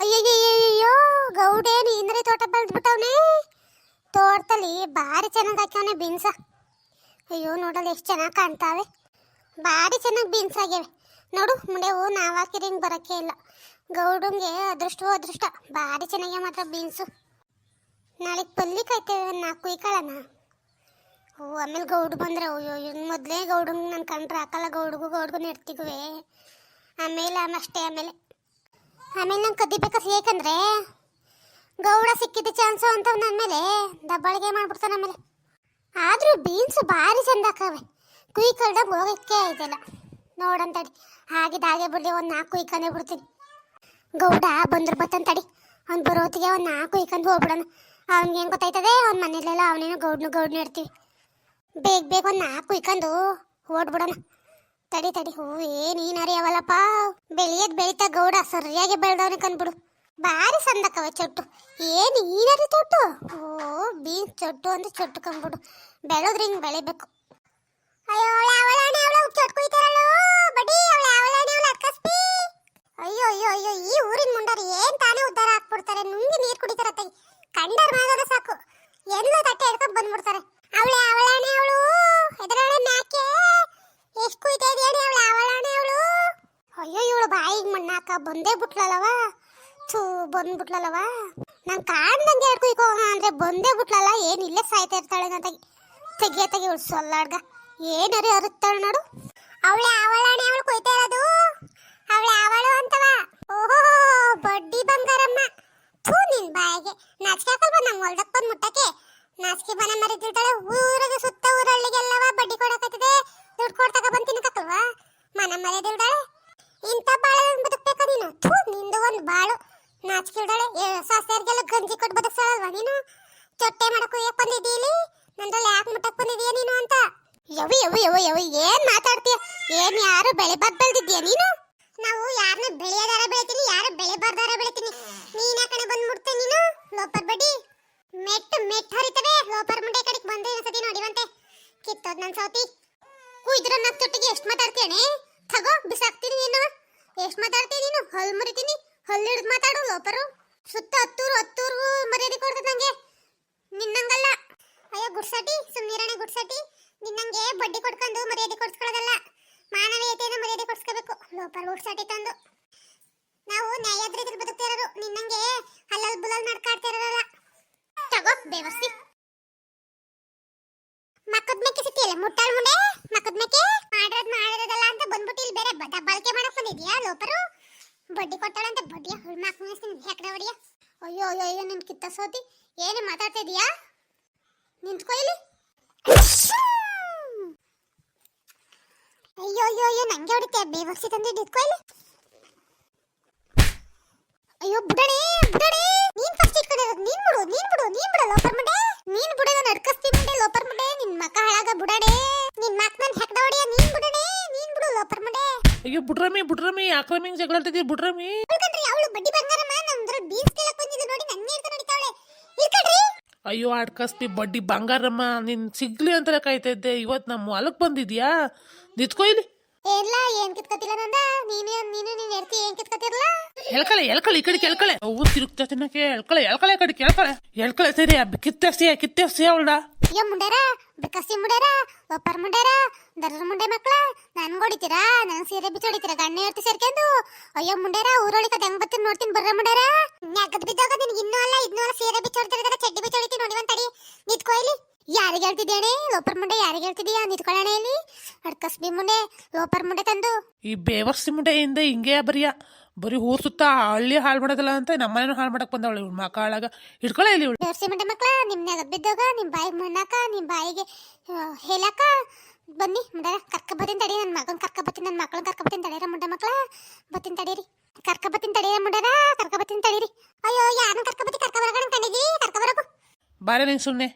ಅಯ್ಯಯ್ಯಯ್ಯೋ ಗೌಡೇನು ಇಂದ್ರಿ ತೋಟ ಬೆಳೆದ್ಬಿಟ್ಟವನೆ. ತೋಟದಲ್ಲಿ ಭಾರಿ ಚೆನ್ನಾಗಿ ಹಾಕ್ಯವನೆ ಬೀನ್ಸ. ಅಯ್ಯೋ, ನೋಡಲ್ಲ ಎಷ್ಟು ಚೆನ್ನಾಗಿ ಕಾಣ್ತಾವೆ. ಭಾರಿ ಚೆನ್ನಾಗಿ ಬೀನ್ಸ್ ಆಗ್ಯಾವೆ. ನೋಡು ಮುಂಡೆವು ನಾವು ಹಾಕಿದ್ರೆ ಹಿಂಗೆ ಬರೋಕ್ಕೆ ಇಲ್ಲ. ಗೌಡಂಗೆ ಅದೃಷ್ಟವೋ ಅದೃಷ್ಟ. ಭಾರಿ ಚೆನ್ನಾಗಿ ಮಾತ್ರ ಬೀನ್ಸು. ನಾಳೆ ಪಲ್ಲಿ ಕಾಯ್ತೇವೆ ನಾಲ್ಕು ಕುಯ್ಕೊಳ್ಳೋಣ ಓ, ಆಮೇಲೆ ಗೌಡು ಬಂದ್ರೆ, ಅಯ್ಯೋ, ಇನ್ ಮೊದಲೇ ಗೌಡಂಗೆ ನಾನು ಕಂಡ್ರೆ ಹಾಕಲ್ಲ, ಗೌಡ್ಗೂ ಗೌಡ್ಗೂ ನೆಡ್ತಿಗುವೆ ಆಮೇಲೆ, ಅಷ್ಟೇ ಆಮೇಲೆ. ಆಮೇಲೆ ನಂಗೆ ಕದಿಬೇಕು ಏಕಂದ್ರೆ ಗೌಡ ಸಿಕ್ಕಿದ್ದ ಚಾನ್ಸು ಅಂತ ನನ್ನ ಮೇಲೆ ದಬ್ಬಾಳಿಗೆ ಮಾಡ್ಬಿಡ್ತಾನೆ ಆಮೇಲೆ ಆದರೂ ಬೀನ್ಸ್ ಭಾರಿ ಚಂದ ಹಾಕವೆ ಹೋಗಕ್ಕೆ ಆಯ್ತಲ್ಲ ನೋಡಂತಡಿ. ಹಾಗಿದ ಹಾಗೆ ಬಿಡಲಿ ಒಂದು ನಾಲ್ಕು ಕುಯ್ಕೊಂಡೇ ಬಿಡ್ತೀನಿ. ಗೌಡ ಬಂದ್ರು ಬತ್ತಂತಡಿ. ಅವ್ನು ಬರೋತ್ತಿಗೆ ಒಂದು ನಾಲ್ಕು ಕುಯ್ಕೊಂಡು ಹೋಗ್ಬಿಡೋಣ. ಅವ್ನಿಗೆ ಹೆಂಗೆ ಗೊತ್ತಾಯ್ತದೆ? ಅವ್ನ ಮನೇಲೆಲ್ಲ ಅವನೇನೋ ಗೌಡ್ನು ಗೌಡ್ನ ಇರ್ತೀವಿ. ಬೇಗ ಬೇಗ ಒಂದು ನಾಲ್ಕು ಕುಯ್ಕೊಂಡು ಓಡ್ಬಿಡೋಣ ತಡಿ ತಡಿ ಹೂ ಏನ್ ನೀನ್ ಅರಿಯವಲ್ಲಪ್ಪ ಬೆಳೆಯದ್ ಬೆಳಿತಾ ಗೌಡ ಸರಿಯಾಗಿ ಬೆಳ್ದವನೇ ಕಂದ್ಬಿಡು ಭಾರಿ ಸಂದಕವ ಚೊಟ್ಟು ಏನ್ ಈನರಿ ಚೊಟ್ಟು ಓ ಬೀನ್ಸ್ ಚೊಟ್ಟು ಅಂದ್ರೆ ಚೊಟ್ಟು ಕಂದ್ಬಿಡು ಬೆಳೆದ್ರೆ ಹಿಂಗ್ ಬೆಳಿಬೇಕು ಅಯ್ಯೋ ಅವಳ ಅವಳಾಣೆ ಅವಳ ಚೊಟ್ಟು ಕುಯ್ತಾರಲ್ಲ ಬಡಿ ಅವಳ ಅವಳಾಣೆ ಅವಳ ಅಕ್ಕಸ್ಪಿ ಅಯ್ಯೋ ಅಯ್ಯೋ ಅಯ್ಯೋ ಈ ಊರಿನ ಮುಂಡಾರ ಏನ್ ತಾನೇ ಉದ್ಧಾರ ಹಾಕ್ಬಿಡ್ತಾರೆ ನುಂಗಿ ನೀರ್ ಕುಡಿತಾರ ತೈ ಕಂಡರ್ ಮಾಡಿದ್ರೆ ಸಾಕು ಎಲ್ಲೋ ತಟ್ಟೆ ಎಡ್ಕೊಂಡ್ ಬಂದ್ಬಿಡ್ತಾರೆ ಅವಳೆ ಅವಳಾಣೆ ಅವಳು ಎದುರಾಳೆ ಮ್ಯಾಕೆ ಎಷ್ಟು ಕುಯ್ತಾ ಇದೆಯಡಿ ಅವಳು ಅವಳಾಣೆ ಅವಳು ಅಯ್ಯೋ ಇವಳು ಮಣ್ಣಾಕ ಬಂದೇ ಬಿಟ್ಲಲ್ಲವ? ಥೂ ಬಂದ್ಬಿಟ್ಲಲ್ಲವ? ನಂಗೆ ಕಾಣ್ದಂಗೆ ಹೇಳ್ಕೊ ಈಗ ಅಂದ್ರೆ ಬಂದೇ ಬಿಟ್ಲಲ್ಲ, ಏನು ಇಲ್ಲೇ ಸಾಯ್ತಾ ಇರ್ತಾಳೆ ಅಂತ ತೆಗಿಯ ತೆಗಿ ಇವಳು ಸೊಲ್ಲಾಡ್ಗ ಏನರಿ ಅರುತ್ತಾಳೆ ನೋಡು. ಅವಳೆ ಅವಳಾಣೆ, ಅವಳು ಕೊಯ್ತಾ ಇರೋದು. ಅವಳೆ ಅವಳು ಅಂತವ. ಓಹೋ, ಬಡ್ಡಿ ಬಂಗಾರಮ್ಮ. ಥೂ, ನಿನ್ ಬಾಯಿಗೆ. ನಾಚಿಕೆ ಹಾಕಲ್ವ? ನಮ್ಮ ಹೊಲ್ದಕ್ಕೆ ಬಂದು ಮುಟ್ಟಕ್ಕೆ. ನಾಚಿಕೆ ಮನೆ ನಾಚಿಕೆ ಇಲ್ದಾಳೆ ಸಾಸ್ಯಾರಿಗೆಲ್ಲ ಗಂಜಿ ಕೊಟ್ಟು ಬದುಕ್ಸಾಳಲ್ವಾ ನೀನು? ಚೊಟ್ಟೆ ಮಾಡಕ್ಕೂ ಯಾಕೆ ಬಂದಿದ್ದೀಲಿ? ನಂದ್ರಲ್ಲಿ ಯಾಕೆ ಮುಟ್ಟಕ್ಕೆ ಬಂದಿದೀಯ ನೀನು ಅಂತ? ಯವಿ ಯವಿ ಯವಿ ಯವಿ ಏನ್ ಮಾತಾಡ್ತೀಯ? ಏನು ಯಾರು ಬೆಳೆಬಾರ್ದು ಬೆಳ್ದಿದ್ಯಾ ನೀನು? ನಾವು ಯಾರನ್ನ ಬೆಳೆಯೋದಾರ ಬೆಳಿತೀನಿ, ಯಾರು ಬೆಳೆಬಾರ್ದಾರ ಬೆಳಿತೀನಿ. ನೀನ ಕಡೆ ಬಂದ್ಬಿಡ್ತೆ ನೀನು? ಲೋಪರ್ ಬಡ್ಡಿ. ಮೆಟ್ ಮೆಟ್ ಹರಿತವೆ. ಲೋಪರ್ ಮುಂಡೆ ಕಡೆಗೆ ಬಂದು ಸತಿ ನೋಡಿವಂತೆ ಕಿತ್ತೋದ್ ನನ್ ಸೌತಿ. ಕುಯ್ದ್ರ ನಕ್ ತೊಟ್ಟಿಗೆ ಎಷ್ಟು ಮಾತಾಡ್ತೀಯಣೆ ತಗೋ, ಬಿಸಾಕ್ತೀನಿ ನೀನು. ಎಷ್ಟು ಮಾತಾಡ್ತೀಯ ನೀನು? ಹಲ್ ಮುರಿತೀನಿ. ಹಲ್ಲು ಹಿಡ್ದು ಮಾತಾಡು ಲೋಪರು ಸುತ್ತ ಹತ್ತೂರು ಹತ್ತೂರು ಮರ್ಯಾದೆ ಕೊಡ್ತದ ನಂಗೆ. ನಿನ್ನಂಗಲ್ಲ. ಅಯ್ಯೋ, ಗುಡ್ಸಾಟಿ ಸುಮ್ನಿರಣೆ ಗುಡ್ಸಾಟಿ. ನಿನ್ನಂಗೆ ಬಡ್ಡಿ ಕೊಡ್ಕೊಂಡು ಮರ್ಯಾದೆ ಕೊಡ್ಸ್ಕೊಳ್ಳೋದಲ್ಲ. ಮಾನವೀಯತೆಯನ್ನು ಮರ್ಯಾದೆ ಕೊಡ್ಸ್ಕೋಬೇಕು. ಲೋಪರ್ ಗುಡ್ಸಾಟಿ ತಂದು. ನಾವು ನ್ಯಾಯಾದ್ರಿದ್ರೆ ಬದುಕ್ತಿರೋರು ನಿನ್ನಂಗೆ ಹಲ್ಲಲ್ ಬುಲಲ್ ನಡ್ಕಾಡ್ತಿರೋರಲ್ಲ ತಗೋ ಬೇವಸ್ತಿ ಮಕ್ಕದ ಮೇಕೆ ಸಿಕ್ತಿಯಲ್ಲ ಮುಟ್ಟಾಳ್ ಮಕ್ಕದ ಮೇಕೆ ಮಾಡಿರೋದ್ ಮಾಡಿರೋದಲ್ಲ ಅಂತ ಬಂದ್ಬಿಟ್ಟು ಇಲ್ಲಿ ಬೇರೆ ಬದ ಬಳಕೆ ಮಾಡಕ್ ಬಂದಿದ್ಯಾ ಲೋಪರು ಬಡ್ಡಿ ಕೊಟ್ಟಾಳ ಅಂತ ಬಡ್ಡಿಯ ಹುಳ್ ಮಾಕ್ ಮುಗಿಸ್ತೀನಿ ಹೆಕ್ಡೆ ಹೊಡಿಯ ಅಯ್ಯೋ ಅಯ್ಯೋ ಅಯ್ಯೋ ನಿನ್ ಕಿತ್ತ ಸೋತಿ. ಏನು ಮಾತಾಡ್ತಿದ್ಯಾ ನಿಂತ್ಕೊ ಇಲ್ಲಿ. ಅಯ್ಯೋ ಅಯ್ಯೋ ಅಯ್ಯೋ ನಂಗೆ ಹೊಡಿತೆ ಬೇವಕ್ಸಿ ತಂದು ನಿಂತ್ಕೋ ಇಲ್ಲಿ. ಅಯ್ಯೋ ಬುಡಣೆ ಬುಡಣೆ. ನೀನ್ ಫಸ್ಟ್ ಇಟ್ಕೊಂಡಿರೋದು ನೀನ್ ಬಿಡು ನೀನ್ ಬಿಡು ನೀನ್ ಬಿಡು ಲೋಪರ್ ಮುಂಡೆ. ನೀನ್ ಬಿಡೋದು ನಡ್ಕಸ್ತಿ ಮುಂಡೆ ಲೋಪರ್ ಮುಂಡೆ ನಿನ್ ಮಕ್ಕ ಹಾಳಾಗ ಬುಡಣೆ. ನಿನ್ ಮಕ್ ನನ್ ಹೆಕ್ಡ ಹೊಡಿಯ ನೀನ್ ಬಿಡಣೆ ನೀನ್ ಬಿಡು ಲೋಪರ್ ಮುಂಡೆ ಅಯ್ಯೋ ಬಿಡ್ರಮಿ ಬಿಡ್ರಮಿ ಯಾಕ್ರಮಿ ಹಿಂಗ್ ಜಗಳ ಬಿಡ್ರಮಿ ಅವಳು ಬಡ್ಡಿ ಬಂಗಾರಮ್ಮ ನಮ್ದ್ರ ಬೀಸ್ ಕೇಳಕ್ ಬಂದಿದ್ದು ನೋಡಿ ನನ್ನ ಹಿಡ್ದು ನಡಿತಾವಳೆ ಇಳ್ಕಂಡ್ರಿ ಅಯ್ಯೋ ಆಡ್ಕಸ್ತಿ ಬಡ್ಡಿ ಬಂಗಾರಮ್ಮ ನಿನ್ ಸಿಗ್ಲಿ ಅಂತ ಕಾಯ್ತಾ ಇದ್ದೆ. ಇವತ್ತು ನಮ್ಮ ಹೊಲಕ್ ಬಂದಿದ್ಯಾ? ನಿತ್ಕೋ ಇಲ್ಲಿ. ಏನ್ಲ ಏನ್ ಕಿತ್ಕತಿಲ್ಲ ನಂದ? ನೀನು ನೀನು ನೀನ್ ಹೆಡ್ತಿ ಏನ್ ಕಿತ್ಕತಿರಲ್ಲ ಎಳ್ಕಳೆ ಎಳ್ಕಳೆ ಈ ಕಡೆ ಕೆಳ್ಕಳೆ. ಅವು ತಿರುಗ್ತಾ ತಿನ್ನಕ್ಕೆ ಎಳ್ಕಳೆ ಎಳ್ಕಳೆ ಕಡೆ ಕೆಳ್ಕಳೆ. ಎಳ್ಕಳೆ ಸರಿ ಕಿತ್ತೆಸ್ತೀಯ ಕಿತ್ತೆಸ್ತೀಯ ಅವಳ ಅಯ್ಯೋ ಮುಂಡಾರ ಬಿಕಸಿ ಮುಂಡಾರ ಒಪ್ಪರ್ ಮುಂಡಾರ ದರ್ರ ಮುಂಡೆ ಮಕ್ಳ ನನ್ ಹೊಡಿತೀರಾ? ನನ್ ಸೀರೆ ಬಿಚ್ಚ ಹೊಡಿತೀರಾ? ಗಣ್ಣ ಇರ್ತಿ ಸೇರ್ಕೊಂಡು? ಅಯ್ಯೋ ಮುಂಡಾರ ಊರೊಳಿಕ ಹೆಂಗ್ ಬರ್ತೀನಿ ನೋಡ್ತೀನಿ ಬರ್ರ ಮುಂಡಾರ. ನೆಗದ್ ಬಿದ್ದಾಗ ನಿನ್ಗೆ ಇನ್ನೂ ಹೇಳ್ತಿದ್ದೇನೆ ಲೋಪರ್ ಮುಂಡೆ ಯಾರಿಗೆ ಹೇಳ್ತಿದ್ಯಾ? ನಿತ್ಕೊಳ್ಳೋಣ ಇಲ್ಲಿ. ಅಡ್ಕಸ್ಬಿ ಮುಂಡೆ ಲೋಪರ್ ಮುಂಡೆ ತಂದು. ಈ ಬೇವರ್ಸಿ ಮುಂಡೆಯಿಂದ ಹಿಂಗೆ ಬರಿಯ. ಬರೀ ಊರ್ ಸುತ್ತ ಹಳ್ಳಿ ಹಾಳು ಮಾಡೋದಲ್ಲ ಅಂತ ನಮ್ಮನೇನು ಹಾಳು ಮಾಡಕ್ ಬಂದವಳು ಇವಳು. ಮಕ್ಕ ಹಾಳಾಗ ಇಟ್ಕೊಳ ಇಲ್ಲಿ ಇವಳು. ದೇವ್ಸಿ ಮುಂಡೆ ಮಕ್ಕಳ ನಿಮ್ ನೆಗದ್ ನಿಮ್ಮ ನಿಮ್ ಬಾಯಿಗೆ ಮಣ್ಣಾಕ ನಿಮ್ ಬಾಯಿಗೆ ಆ, ಹೇಳಾಕ. ಬನ್ನಿ ಮುಂಡ ಕರ್ಕ ಬತ್ತೀನಿ ತಡಿ ನನ್ನ ಮಗನ್ ಕರ್ಕ ಬತ್ತೀನಿ ನನ್ನ ಮಕ್ಕಳನ್ನ ಕರ್ಕ ಬತ್ತೀನಿ ತಡೀರ ಮುಂಡೆ ಮಕ್ಕಳ ಬತ್ತೀನಿ ತಡೀರಿ. ಕರ್ಕ ಬತ್ತೀನಿ ತಡೀರ ಮುಂಡಾರ ಕರ್ಕ ಬತ್ತೀನಿ ತಡೀರಿ. ಅಯ್ಯೋ ಯಾರನ್ನ ಕರ್ಕ ಬತ್ತಿ ಕರ್ಕ ಬರಗಣ ಕಂಡಿದ್ದೀ ಕರ್ಕ ಬರಕು. ಬಾರೆ ನಿಂಗೆ ಸುಮ್ಮನೆ